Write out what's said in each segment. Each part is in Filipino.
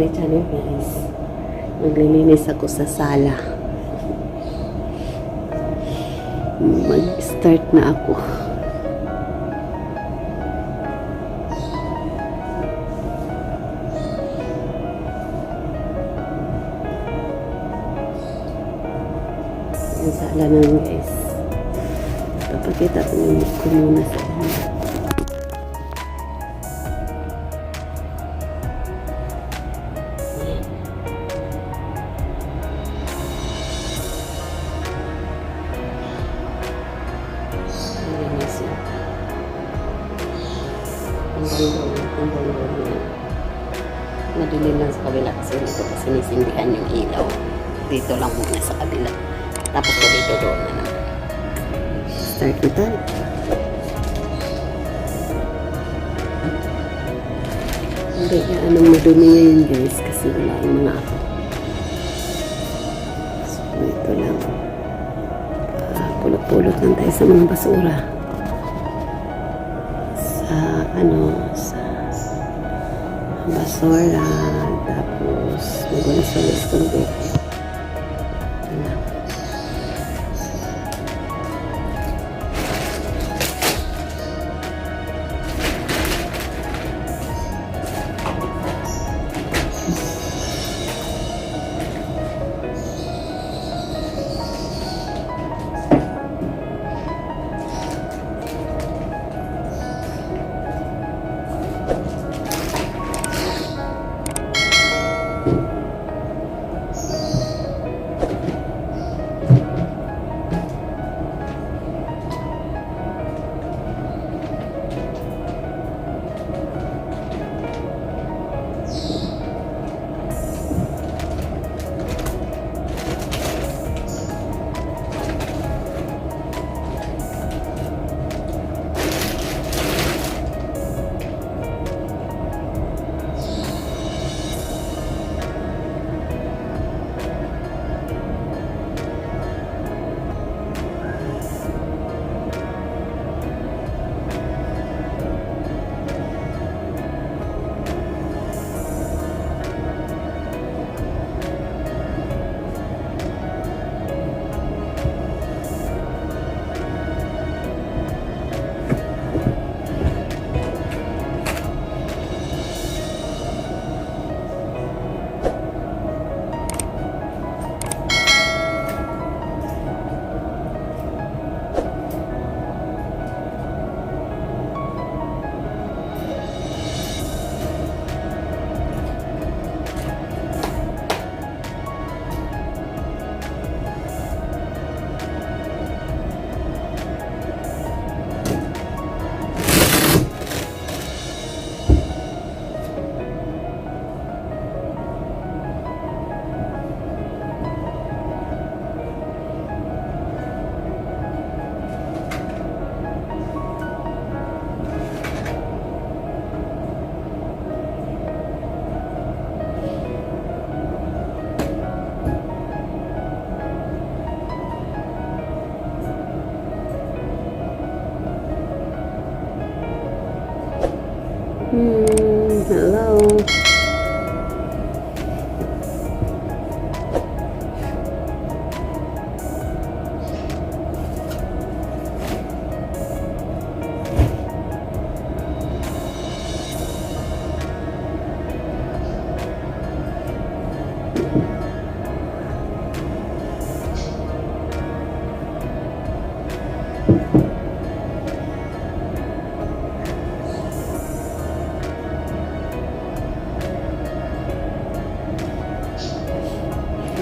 my channel guys. Maglilinis ako sa sala. Mag-start na ako. Yung sala namin guys. Papakita ko muna sa Madilim lang sa kabila kasi hindi ko pa sinisindihan yung ilaw. Dito lang muna sa kabila. Tapos ko dito doon na naman. Start na tayo. Hindi ka anong madumi ngayon guys kasi wala yung mga ako. So ito lang. Ah, pulot-pulot lang tayo sa mga basura. Sa ano, sa basura. Tapos magulis-ulis kundi.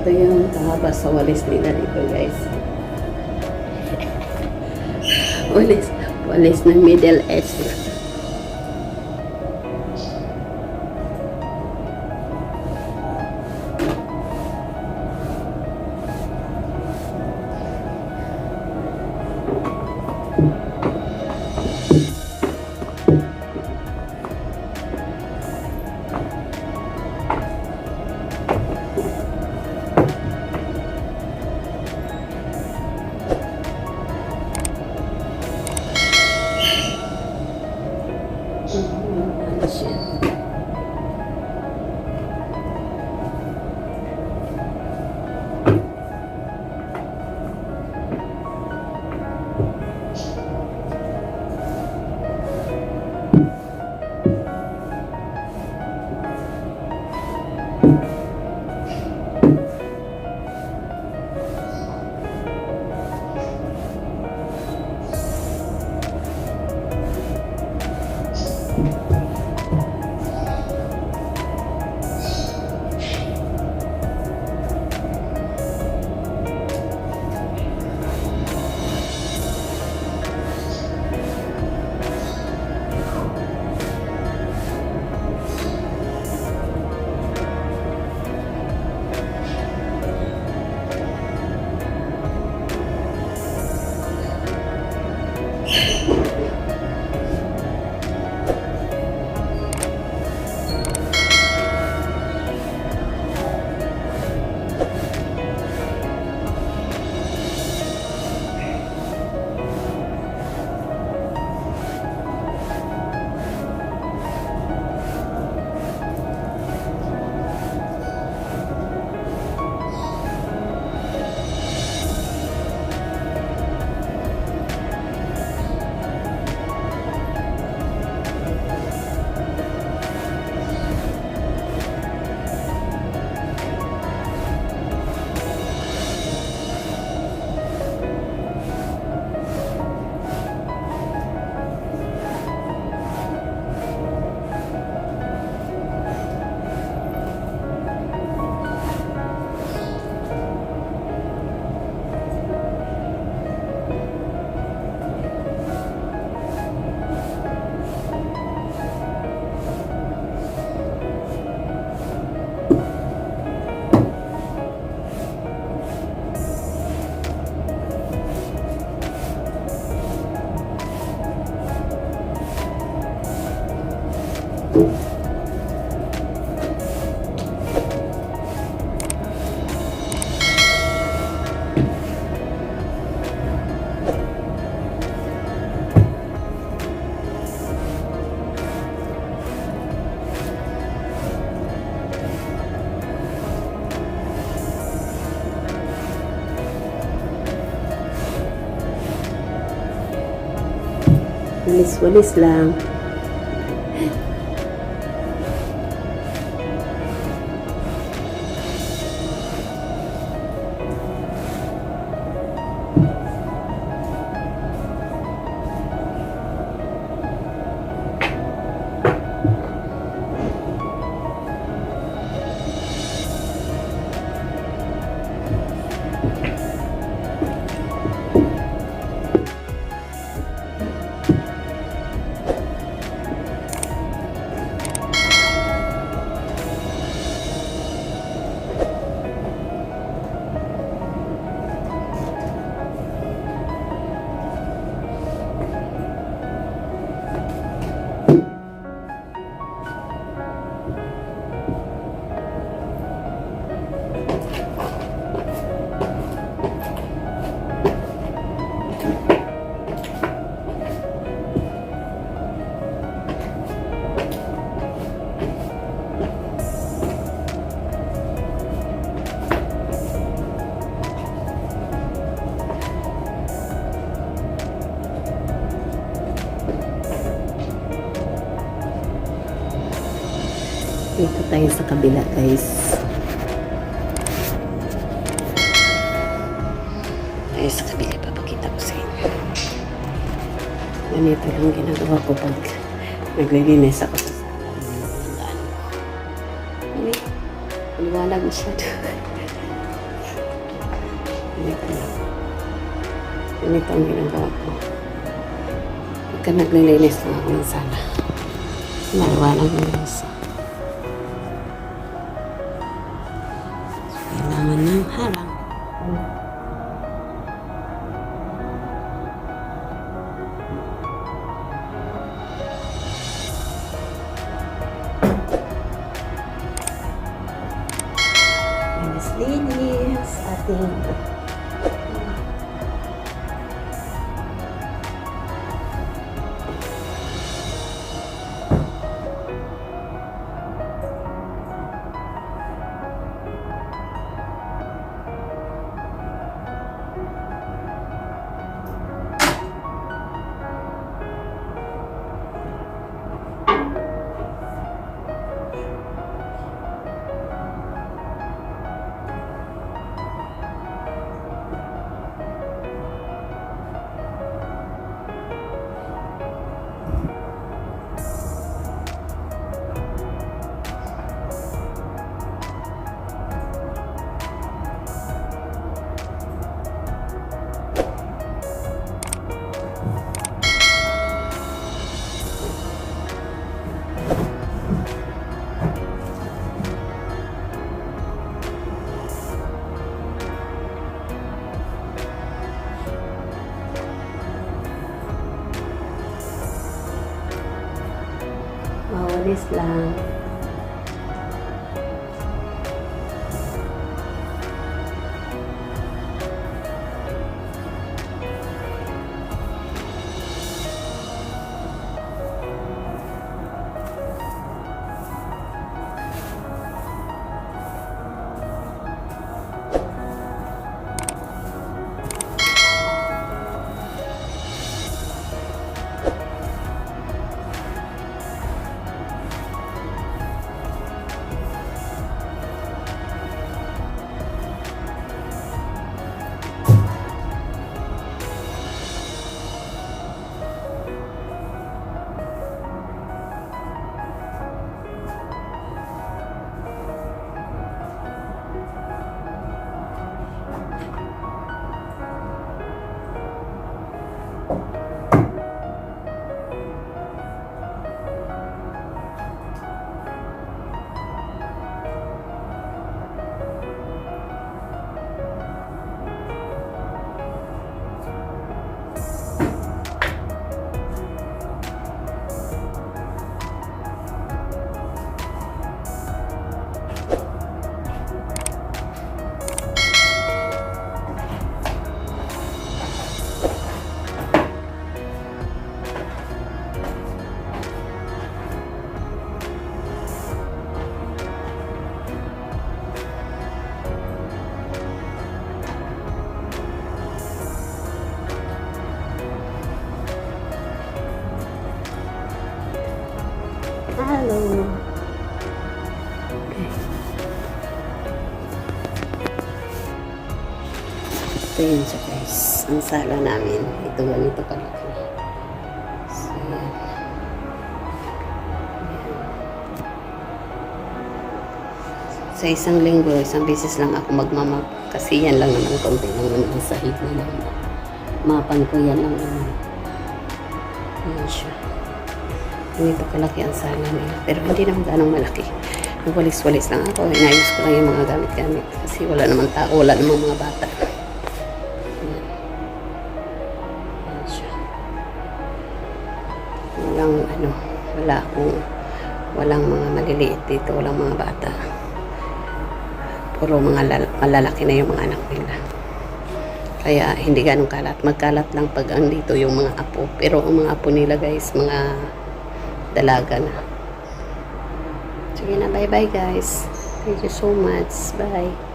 Ito yung kahaba sa walis nila dito guys. walis, walis ng Middle East. Walis-walis lang. Sa kabila, guys. Tayo sa kabila, papakita ko sa inyo. Ganito lang ginagawa ko pag naglilinis ako sa sala. Ano? Maliwanag masyado. Ganito lang. Ganito ang ginagawa ko. Pagka naglilinis lang ako ng sala. Maliwanag na sa mawalis lang. So yun siya guys. Ang sala namin. Ito ganito kalaki. So yan. Sa isang linggo, isang beses lang ako magmamap. Kasi yan lang naman, konti lang naman ang sahig na lang. Mapan ko yan lang naman. Yan siya. Ganito kalaki ang sala nila. Pero hindi naman ganong malaki. Nagwalis-walis lang ako. Inayos ko lang yung mga gamit-gamit. Kasi wala naman tao, wala namang mga bata. Walang mga maliliit dito, walang mga bata. Puro mga lal- malalaki na yung mga anak nila. Kaya hindi ganong kalat. Magkalat lang pag andito yung mga apo. Pero ang mga apo nila guys, mga dalaga na. Sige na, bye-bye guys. Thank you so much. Bye.